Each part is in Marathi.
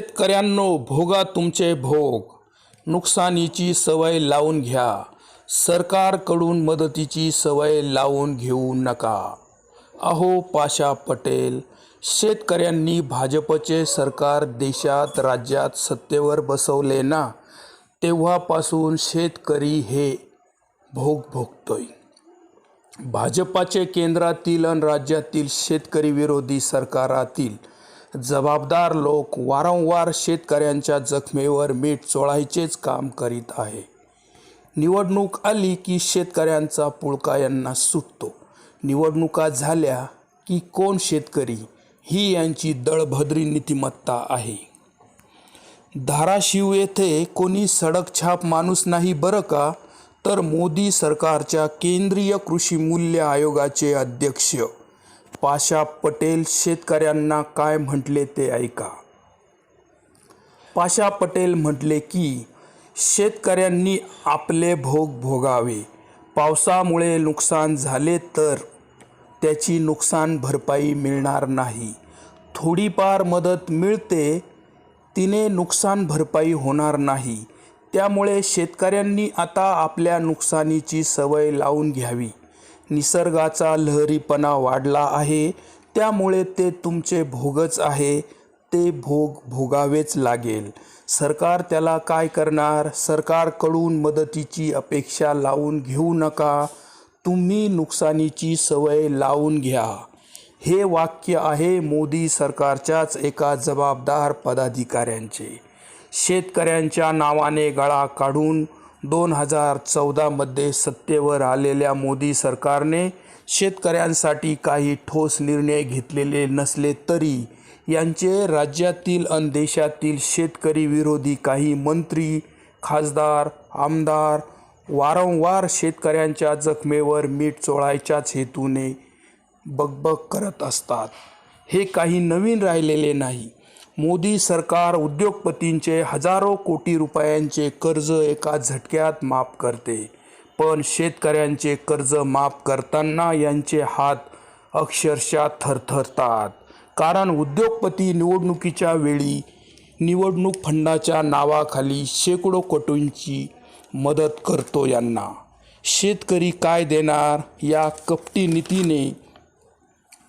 शेतकऱ्यांनो भोगा तुमचे भोग. नुकसानीची सवय लावून घ्या. सरकारकडून मदतीची सवय लावून घेऊ नका. अहो पाशा पटेल शेतकऱ्यांनी भाजपचे सरकार देशात राज्यात सत्तेवर बसवले ना तेव्हापासून शेतकरी हे भोग भोगतोय. भाजपाचे केंद्रातील आणि राज्यातील शेतकरी विरोधी सरकारातील जबाबदार लोक वारंवार शेतकऱ्यांच्या जखमेवर मीठ चोळायचेच काम करीत आहे. निवडणूक आली की शेतकऱ्यांचा पुळका यांना सुटतो. निवडणुका झाल्या की कोण शेतकरी? ही यांची दळभद्री नीतिमत्ता आहे. धाराशिव येथे कोणी सडकछाप माणूस नाही बरं का? तर मोदी सरकारच्या केंद्रीय कृषी मूल्य आयोगाचे अध्यक्ष पाशा पटेल शेतकऱ्यांना काय म्हटले ते ऐका. पाशा पटेल म्हटले की शेतकऱ्यांनी आपले भोग भोगावे. पावसामुळे नुकसान झाले तर त्याची नुकसान भरपाई मिळणार नाही. थोडीफार मदत मिळते तिने नुकसान भरपाई होणार नाही. त्यामुळे शेतकऱ्यांनी आता आपल्या नुकसानीची सवय लावून घ्यावी. निसर्गाचा लहरीपणा वाढला आहे. त्यामुळे ते तुमचे भोगच आहे. ते भोग भोगावेच लागेल. सरकार त्याला काय करणार? सरकारकडून मदतीची अपेक्षा लावून घेऊ नका. तुम्ही नुकसानीची सवय लावून घ्या. हे वाक्य आहे मोदी सरकारच्याच एका जबाबदार पदाधिकाऱ्यांचे. शेतकऱ्यांच्या नावाने गळा काढून दोन हजार चौदामध्ये सत्तेवर आलेल्या मोदी सरकारने शेतकऱ्यांसाठी काही ठोस निर्णय घेतलेले नसले तरी यांचे राज्यातील अन देशातील शेतकरी विरोधी काही मंत्री खासदार आमदार वारंवार शेतकऱ्यांच्या जखमेवर मीठ चोळायच्याच हेतूने बकबक करत असतात. हे काही नवीन राहिलेले नाही. मोदी सरकार उद्योगपतींचे हजारो कोटी रुपयांचे कर्ज एका झटक्यात माफ करते. पण शेतकऱ्यांचे कर्ज माफ करताना यांचे हात अक्षरशः थरथरतात. कारण उद्योगपती निवडणुकीच्या वेळी निवडणूक फंडाच्या नावाखाली शेकडो कोटींची मदत करतो यांना. शेतकरी काय देणार या कपटी नीतीने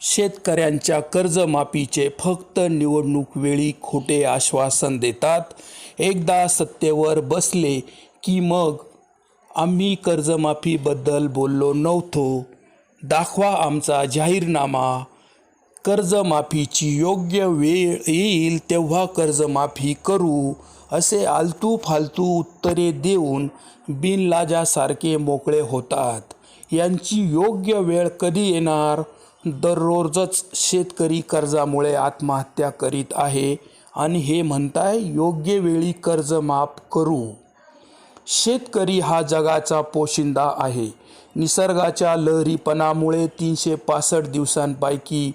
शेतकऱ्यांच्या कर्जमाफीचे फक्त निवडणूक वेळी खोटे आश्वासन देतात. एकदा सत्तेवर बसले की मग आम्ही कर्जमाफीबद्दल बोललो नव्हतो. दाखवा आमचा जाहीरनामा. कर्जमाफीची योग्य वेळ येईल तेव्हा कर्जमाफी करू असे आलतू फालतू उत्तरे देऊन बिनलाजासारखे मोकळे होतात. यांची योग्य वेळ कधी येणार? दररोजच शेतकरी कर्जामुळे आत्महत्या करीत आहे आणि हे म्हणताय योग्य वेळी कर्ज माफ करू. शेतकरी हा जगाचा पोशिंदा आहे. निसर्गाच्या लहरीपणामुळे तीनशे पासष्ट दिवसांपैकी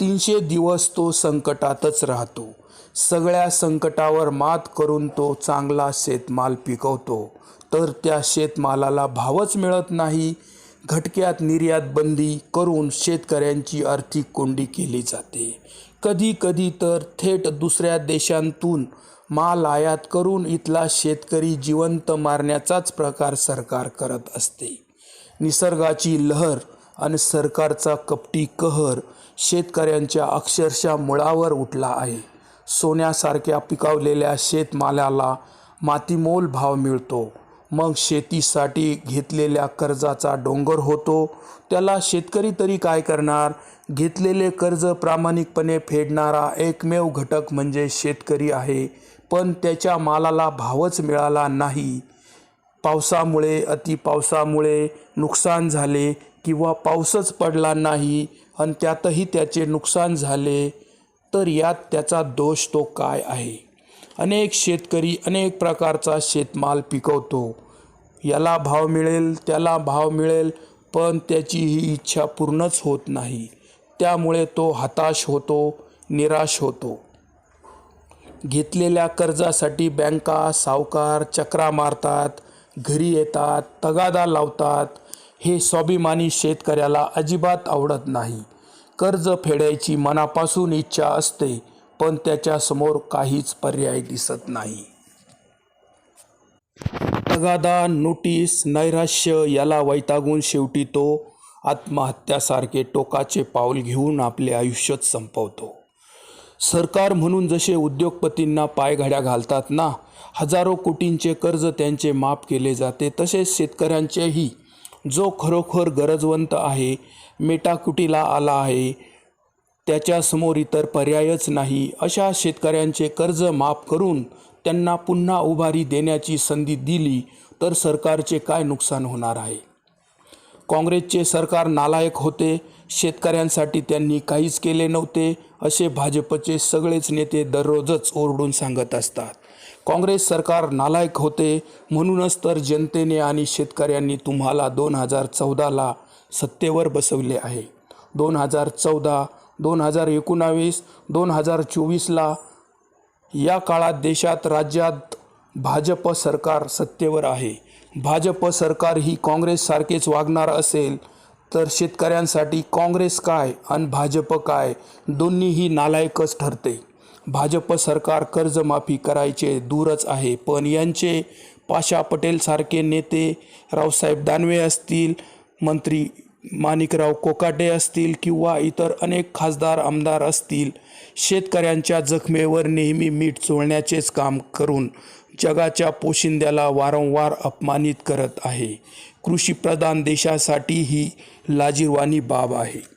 तीनशे दिवस तो संकटातच राहतो. सगळ्या संकटावर मात करून तो चांगला शेतमाल पिकवतो. तर त्या शेतमालाला भावच मिळत नाही घटक्यात निर्यात बंदी करून शेतकऱ्यांची आर्थिक कोंडी केली जाते. कधी कधी तर थेट दुसऱ्या देशांतून माल आयात करून इथला शेतकरी जिवंत मारण्याचाच प्रकार सरकार करत असते. निसर्गाची लहर आणि सरकारचा कपटी कहर शेतकऱ्यांच्या अक्षरशः मुळावर उठला आहे. सोन्यासारख्या पिकवलेल्या शेतमालाला मातीमोल भाव मिळतो. मग शेतीसाठी घेतलेल्या कर्जाचा डोंगर होतो. त्याला शेतकरी तरी काय करणार? घेतलेले कर्ज प्रामाणिकपणे फेडणारा एकमेव घटक म्हणजे शेतकरी आहे. पण त्याच्या मालाला भावच मिळाला नाही. पावसामुळे अतिपावसामुळे नुकसान झाले किंवा पाऊसच पडला नाही आणि त्यातही त्याचे नुकसान झाले तर यात त्याचा दोष तो काय आहे? अनेक शेतकरी अनेक प्रकारचा शेतमाल पिकवतो. याला भाव मिळेल त्याला भाव मिळेल पण त्याची ही इच्छा पूर्णच होत नाही. त्यामुळे तो हताश होतो निराश होतो. घेतलेल्या कर्जासाठी बँका सावकार चक्रा मारतात घरी येतात तगादा लावतात. हे स्वाभिमानी शेतकऱ्याला अजिबात आवडत नाही. कर्ज फेडायची मनापासून इच्छा असते पण त्याच्यासमोर काहीच पर्याय दिसत नाही. तगादा नोटीस नैराश्य याला वैतागून शेवटी तो आत्महत्यासारखे टोकाचे पाऊल घेऊन आपले आयुष्यच संपवतो. सरकार म्हणून जसे उद्योगपतींना पायघड्या घालतात ना हजारो कोटींचे कर्ज त्यांचे माफ केले जाते तसेच शेतकऱ्यांचेही. जो खरोखर गरजवंत आहे मेटाकुटीला आला आहे त्याच्यासमोर इतर पर्यायच नाही अशा शेतकऱ्यांचे कर्ज माफ करून त्यांना पुन्हा उभारी देण्याची संधी दिली तर सरकारचे काय नुकसान होणार आहे? काँग्रेसचे सरकार नालायक होते शेतकऱ्यांसाठी त्यांनी काहीच केले नव्हते असे भाजपचे सगळेच नेते दररोजच ओरडून सांगत असतात. काँग्रेस सरकार नालायक होते म्हणूनच तर जनतेने आणि शेतकऱ्यांनी तुम्हाला दोन हजार चौदाला सत्तेवर बसवले आहे. दोन हजार चौदा दोन हजार एकोणावीस दोन हजार चोवीसला या काळात देशात राज्यात भाजप सरकार सत्तेवर आहे. भाजप सरकार ही काँग्रेससारखेच वागणार असेल तर शेतकऱ्यांसाठी काँग्रेस काय आणि भाजप काय दोन्हीही नालायकच ठरते. भाजप सरकार कर्जमाफी करायचे दूरच आहे पण यांचे पाशा पटेलसारखे नेते रावसाहेब दानवे असतील मंत्री माणिकराव कोकाटे असतील किंवा इतर अनेक खासदार आमदार असतील शेतकऱ्यांच्या जखमेवर नेहमी मीठ चोळण्याचेच काम करून जगाच्या पोशिंद्याला वारंवार अपमानित करत आहे. कृषीप्रधान देशासाठी ही लाजीरवाणी बाब आहे.